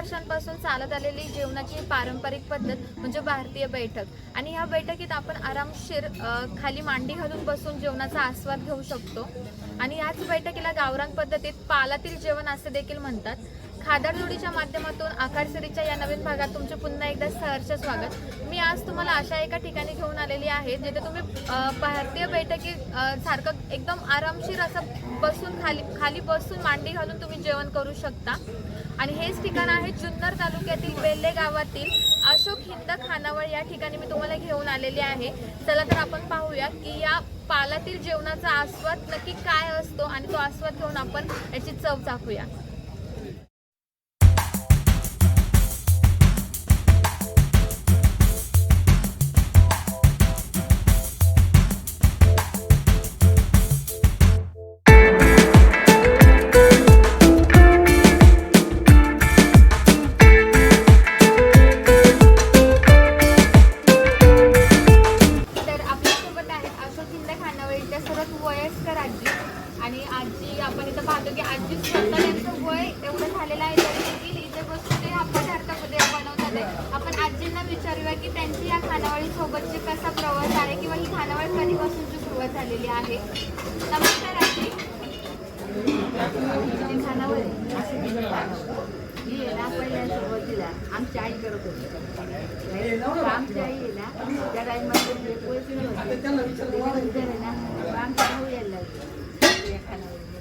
वर्षांपासून चालत आलेली जेवणाची पारंपरिक पद्धत म्हणजे भारतीय बैठक. आणि ह्या बैठकीत आपण आरामशीर खाली मांडी घालून बसून जेवणाचा आस्वाद घेऊ शकतो. आणि याच बैठकीला गावरान पद्धतीत पालातील जेवण असे देखील म्हणतात. खादाडजोडीच्या माध्यमातून आकारसरीच्या या नवीन भागात तुमचे पुन्हा एकदा सहर्ष स्वागत. मी आज तुम्हाला अशा एका ठिकाणी घेऊन आलेली आहे जिथे तुम्ही भारतीय बैठकी सारखं एकदम आरामशीर असं बसून खाली खाली बसून मांडी घालून तुम्ही जेवण करू शकता. आणि हेच ठिकाण आहे जुन्नर तालुक्यातील बेल्ले गावातील अशोक हिंद खानावळ या ठिकाणी मी तुम्हाला घेऊन आलेली आहे. चला तर आपण पाहूया की या पालातील जेवणाचा आस्वाद नक्की काय असतो आणि तो आस्वाद घेऊन आपण याची चव चाखूया आजी आपण इथं पाहतो की आजी स्वतः त्यांचं वय एवढं झालेलं आहे तरी देखील इथे बसून ते हा पदार्थ बनवतात आहे. आपण आजींना विचारूया की त्यांची या खानावळी सोबतची कसा प्रवास आहे किंवा ही खानावळ कधीपासूनची सुरुवात झालेली आहे? नमस्कार आजी. खानावळ ही ना पहिल्या सुरुवातीला आमची आई करत होती. आमची आई आहे ना त्या टाईममध्ये जे पैसे नव्हते त्याच्यानंतर आहे ना मग आमचा भाऊ यायला लागले या खानावळीने.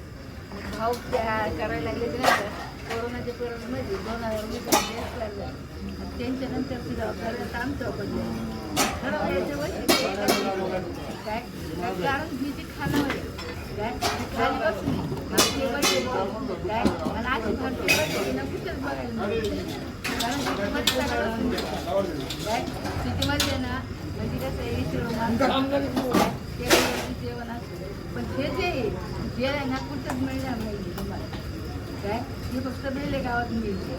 त्या करायला लागले तर नाही का, कोरोनाच्या पिरियडमध्ये दोन हजार गॅस लागला. मग त्यांच्यानंतर ती जबाबदारी आता आमच्यावर पडली ठरवलं याच्या वय काय? कारण? ही काय? खाली बसली मागची बसली काय? आणि आधी भरती बसली ना कुठेच बघायला मिळत नाही. कारण सिटीमध्ये सगळं काय? सिटीमध्ये ना म्हणजे कसं आहे जेवण असतं. पण हे जे आहे, आहे ना कुठंच मिळणार नाही तुम्हाला. काय? हे फक्त बेले गावात मिळते.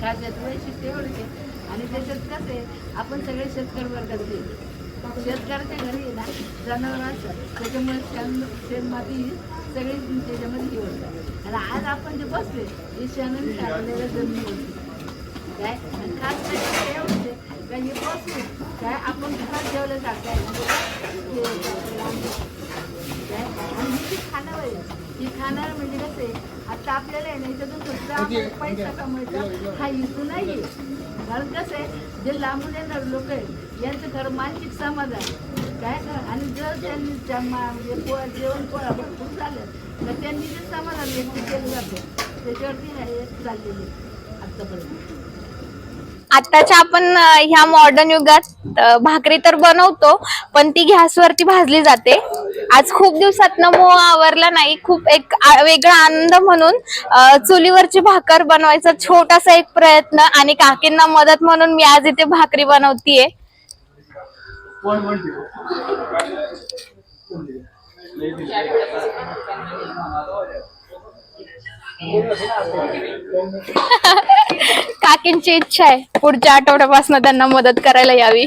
खाद्याचं वैशिष्ट्य एवढंच आहे. आणि त्याच्यात कसं आहे आपण सगळे शेतकरी वर्गातले शेतकऱ्याच्या घरी ना जनावर असतात. त्याच्यामुळे शेण शेणमाती सगळी त्याच्यामध्ये हे होतात आणि आज आपण जे बसले हे शेणाने टाकलेलं जमीन होती. काय? आणि खास म्हणजे एवढंच आहे का हे बसून काय? आपण घरात जेवलं जात आणि ही आहे ही खाणार म्हणजे कसं आहे आता आपल्याला आहे ना याच्यातून पैसा कमवायचा हा नाही कारण कसं आहे जे लांबून येणार लोक आहेत यांचं खरं मानसिक समाधान काय आणि जर त्यांनी म्हणजे पोळा जेवण पोळा भरपूर झालं तर त्यांनी जे समाधान व्यक्त केलं जातं त्याच्यावरती हे चाललेलं आहे आत्तापर्यंत आताच्या आपण ह्या मॉडर्न युगात भाकरी तर बनवतो पण ती गॅसवरती भाजली जाते. आज खूप दिवसात मोह आवरला नाही. खूप एक वेगळा आनंद म्हणून चुलीवरची भाकर बनवायचा छोटासा एक प्रयत्न आणि काकींना मदत म्हणून मी आज इथे भाकरी बनवतीये. काकींची इच्छा आहे. पुढच्या आठवड्यापासून त्यांना मदत करायला यावी.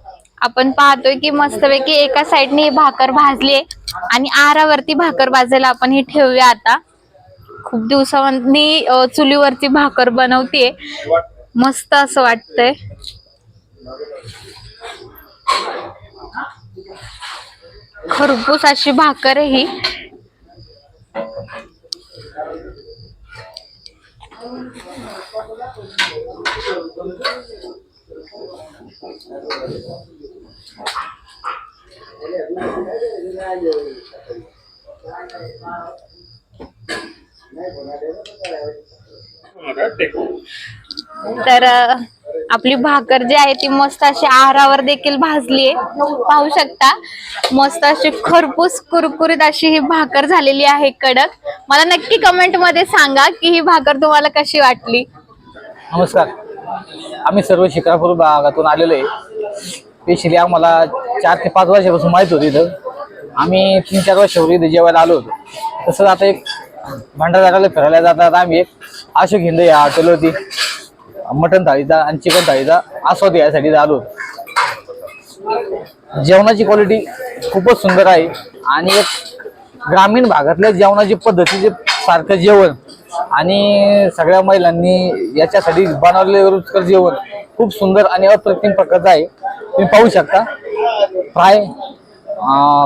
आपण पाहतोय की मस्तपैकी एका साईडने ही भाकर भाजली आणि आहारावरती भाकर भाजायला आपण ही ठेवूया आता. खूप दिवसांनी चुलीवरती भाकर बनवतीये. मस्त असं वाटतंय. खरपूस अशी भाकर आहे ही. तर आपली भाकर जी आहे ती मस्त अशी आहारावर देखील भाजली आहे. पाहू शकता मस्त अशी खरपूस कुरकुरीत अशी ही भाकर झालेली आहे कडक. मला नक्की कमेंटमध्ये सांगा की ही भाकर तुम्हाला कशी वाटली? नमस्कार. आम्ही सर्व शिक्रापूर भागातून आलेलो आहे. स्पेशली आम्हाला चार ते पाच वर्षापासून माहीत होतं इथं. आम्ही तीन चार वर्षापूर्वी इथं जेवायला आलो होतो. तसंच आता एक भंडारदाराला फिरायला जातात आम्ही एक. अशोक हिंद या हॉटेलवरती मटन थाळीचा आणि चिकन थाळीचा आस्वाद यासाठी आलो जेवणाची क्वालिटी खूपच सुंदर आहे. आणि एक ग्रामीण भागातल्या जेवणाची पद्धतीचे सारखं जेवण आणि सगळ्या महिलांनी याच्यासाठी बनवलेलं रुचकर जेवण खूप सुंदर आणि अप्रतिम प्रकारचं आहे. तुम्ही पाहू शकता. फ्राय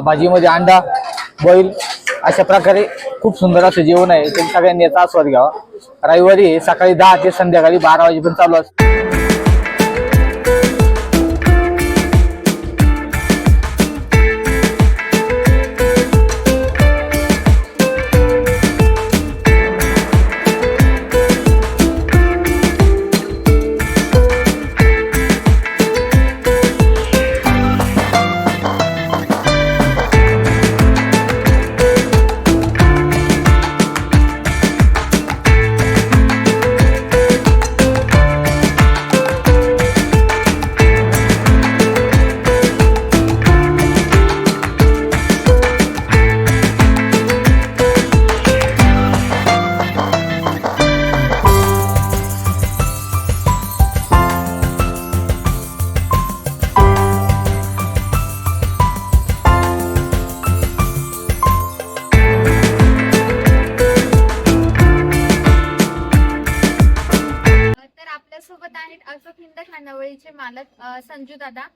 भाजीमध्ये अंडा बॉईल अशा प्रकारे खूप सुंदर असं जेवण आहे. तुम्ही सगळ्यांनी याचा आस्वाद घ्यावा. रविवारी सकाळी दहा ते संध्याकाळी बारा वाजेपर्यंत चालू असतं. खानावळीचे मालक संजू दादा.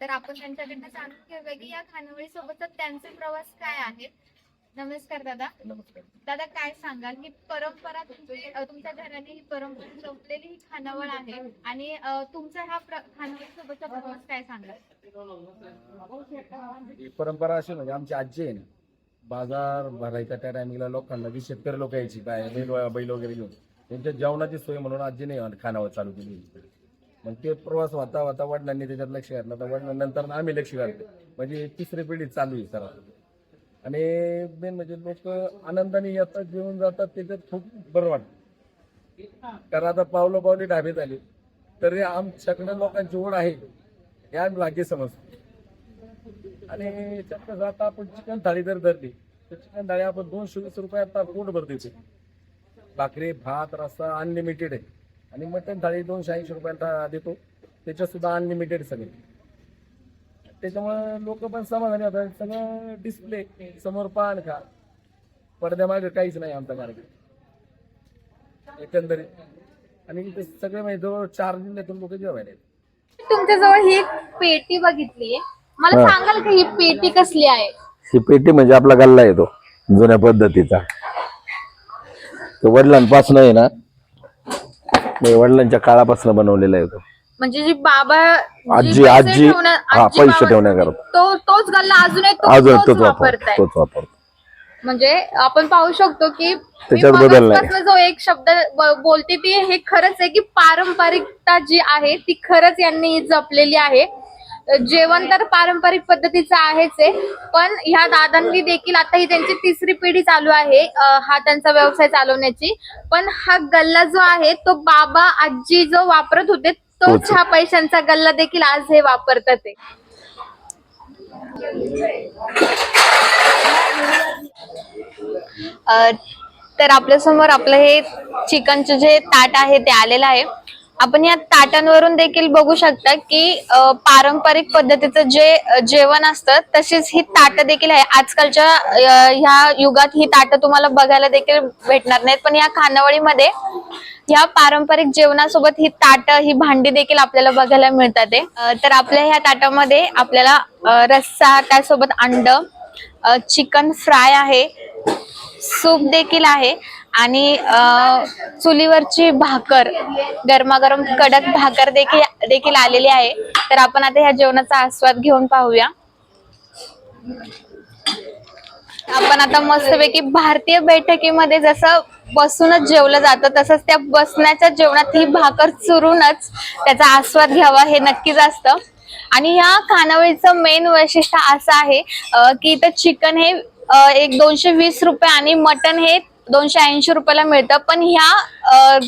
तर आपण त्यांच्याकडनं जाणून घेऊया की या खानावळी सोबत त्यांचे प्रवास काय आहेत नमस्कार दादा. दादा काय सांगाल? ही परंपरा तुमची तुमच्या घराने ही परंपरा जपलेली ही खानावळ आहे. आणि तुमचा हा खानावळी सोबतचा प्रवास काय सांगाल? ही परंपरा अशी म्हणजे आमची आजी आहे ना बाजार भरायचा त्या टायमिंगला लोकांना जी शेतकरी लोक यायची काय बैल वगैरे घेऊन त्यांच्या जेवणाची सोय म्हणून आजीने खानावर चालू केली. मग ते प्रवास होता होता वडिलांनी त्याच्यात लक्ष घातलं तर वडिलांनंतर आम्ही लक्ष घातलं. म्हणजे तिसरी पिढी चालू आहे सर आणि मेन म्हणजे लोक आनंदाने येतात जेवून जातात त्याच्यात खूप बरं वाटतं. कारण आता पावलं पावली ढाबे झाले. तरी आमच्याकडे लोकांची ओढ आहे हे आम्ही भाग्य समजतो. आणि त्यातनं जाता आपण चिकन थाळी जर धरली तर चिकन थाळी आपण दोनशे वीस रुपयात पोट भर देतो भाकरी भात रस्सा अनलिमिटेड आहे. आणि मटन थाळी दोनशे ऐंशी रुपयाला देतो. त्याच्यात सुद्धा अनलिमिटेड सगळे. त्याच्यामुळे लोक पण समाधानी होतात. सगळं डिस्प्ले समोर पान खा. पडद्यामागे काहीच नाही आमचा कार्यक्रम एकंदरीत. आणि इथे सगळे म्हणजे जवळ चार जिल्ह्यातून लोक जेवायला येतात. तुमच्या जवळ ही एक पेटी बघितलीये मला हा. सांगाल का ही पेटी कसली आहे? ही पेटी म्हणजे आपला गल्ला येतो जुन्या पद्धतीचा. तो वडिलांपासून आहे ना म्हणजे वडिलांच्या काळापासून बनवलेला आहे तो. म्हणजे जी बाबा जी आजी पैसे आजी ठेवण्या- हा आजी पैसे बाबा- ठेवण्याकरता. तो तोच गल्ला अजूनही तो- अजून तोच तोच वापर वापरताय. तोच वापर. म्हणजे आपण पाहू शकतो की मी त्याच्यात बदल नाही. मगाचपासनं जो एक शब्द ब- बोलते ती हे खरंच आहे की पारंपरिकता जी आहे ती खरंच यांनी जपलेली आहे. जेवण तर पारंपरिक पद्धतीचं आहेच आहे पण ह्या दादांनी देखील आता ही त्यांची तिसरी पिढी चालू आहे हा त्यांचा व्यवसाय चालवण्याची. पण हा गल्ला जो आहे तो बाबा आजी जो वापरत होते तोच तोच. ह्या पैशांचा गल्ला देखील आज हे वापरतात आहे अ, तर आपल्यासमोर आपलं हे चिकनचं जे ताट आहे ते आलेलं आहे. आपण या ताटांवरून देखील बघू शकता की पारंपरिक पद्धतीचं जे जेवण असतं तशीच ही ताटं देखील आहे. आजकालच्या ह्या युगात ही ताटं तुम्हाला बघायला देखील भेटणार नाहीत. पण या खानावळीमध्ये या पारंपरिक जेवणासोबत ही ताटं ही भांडी देखील आपल्याला बघायला मिळतात आहे. तर आपल्या ह्या ताटामध्ये आपल्याला रस्सा त्यासोबत अंड चिकन फ्राय आहे. सूप देखील आहे. आणि चुलीवरची भाकर गरमागरम कडक भाकर देखील देखील आलेली आहे. तर आपण आता ह्या जेवणाचा आस्वाद घेऊन पाहूया. आपण आता मस्तपैकी भारतीय बैठकीमध्ये जसं बसूनच जेवलं जातं तसंच त्या बसण्याच्या जेवणात ही भाकर चुरूनच त्याचा आस्वाद घ्यावा हे नक्कीच असतं. आणि ह्या खानावळीचं मेन वैशिष्ट्य असं आहे की इथं चिकन हे एक दोनशे वीस रुपये आणि मटन हे दोनशे ऐंशी रुपयाला मिळतं. पण ह्या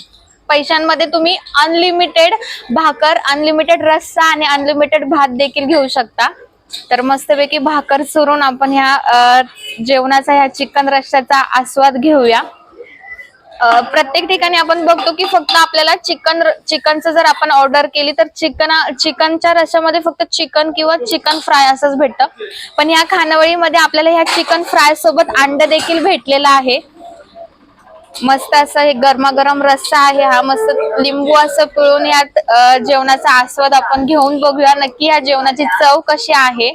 पैशांमध्ये तुम्ही अनलिमिटेड भाकर अनलिमिटेड रस्सा आणि अनलिमिटेड भात देखील घेऊ शकता. तर मस्तपैकी भाकर चुरून आपण ह्या जेवणाचा ह्या चिकन रश्श्याचा आस्वाद घेऊया. प्रत्येक ठिकाणी आपण बघतो की फक्त आपल्याला चिकन चिकनचं जर आपण ऑर्डर केली तर चिकन चिकनच्या रशामध्ये फक्त चिकन किंवा चिकन फ्राय असंच भेटतं. पण ह्या खानावळीमध्ये आपल्याला ह्या चिकन फ्राय सोबत अंड देखील भेटलेलं आहे. मस्त असं हे गरमागरम रस्सा आहे हा मस्त लिंबू असं पिळून यात जेवणाचा आस्वाद आपण घेऊन बघूया. नक्की या जेवणाची चव कशी आहे?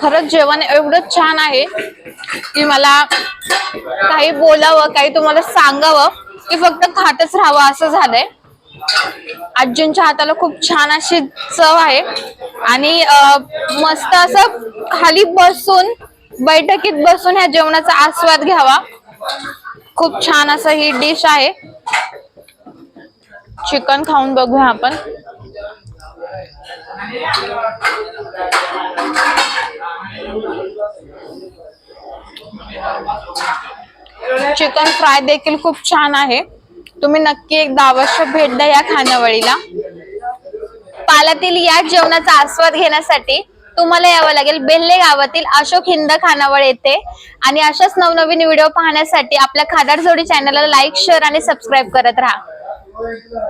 खरंच जेवण एवढं छान आहे की मला काही बोलावं काही तुम्हाला सांगावं की फक्त खातच राहावं असं झालंय. आजींच्या हाताला खूप छान अशी चव आहे. आणि मस्त असं खाली बसून बैठकीत बसून ह्या जेवणाचा आस्वाद घ्यावा. खूप छान असं ही डिश आहे. चिकन खाऊन बघूया आपण. चिकन फ्राय देखील खूप छान आहे. तुम्ही नक्की एकदा अवश्य भेट द्या या खानावळीला पालातील या जेवणाचा आस्वाद घेण्यासाठी तुम्हाला यावं लागेल बेल्ले गावातील अशोक हिंद खानावळ येथे. आणि अशाच नवनवीन व्हिडिओ पाहण्यासाठी आपल्या खादार जोडी चॅनलला लाईक शेअर आणि सबस्क्राईब करत राहा.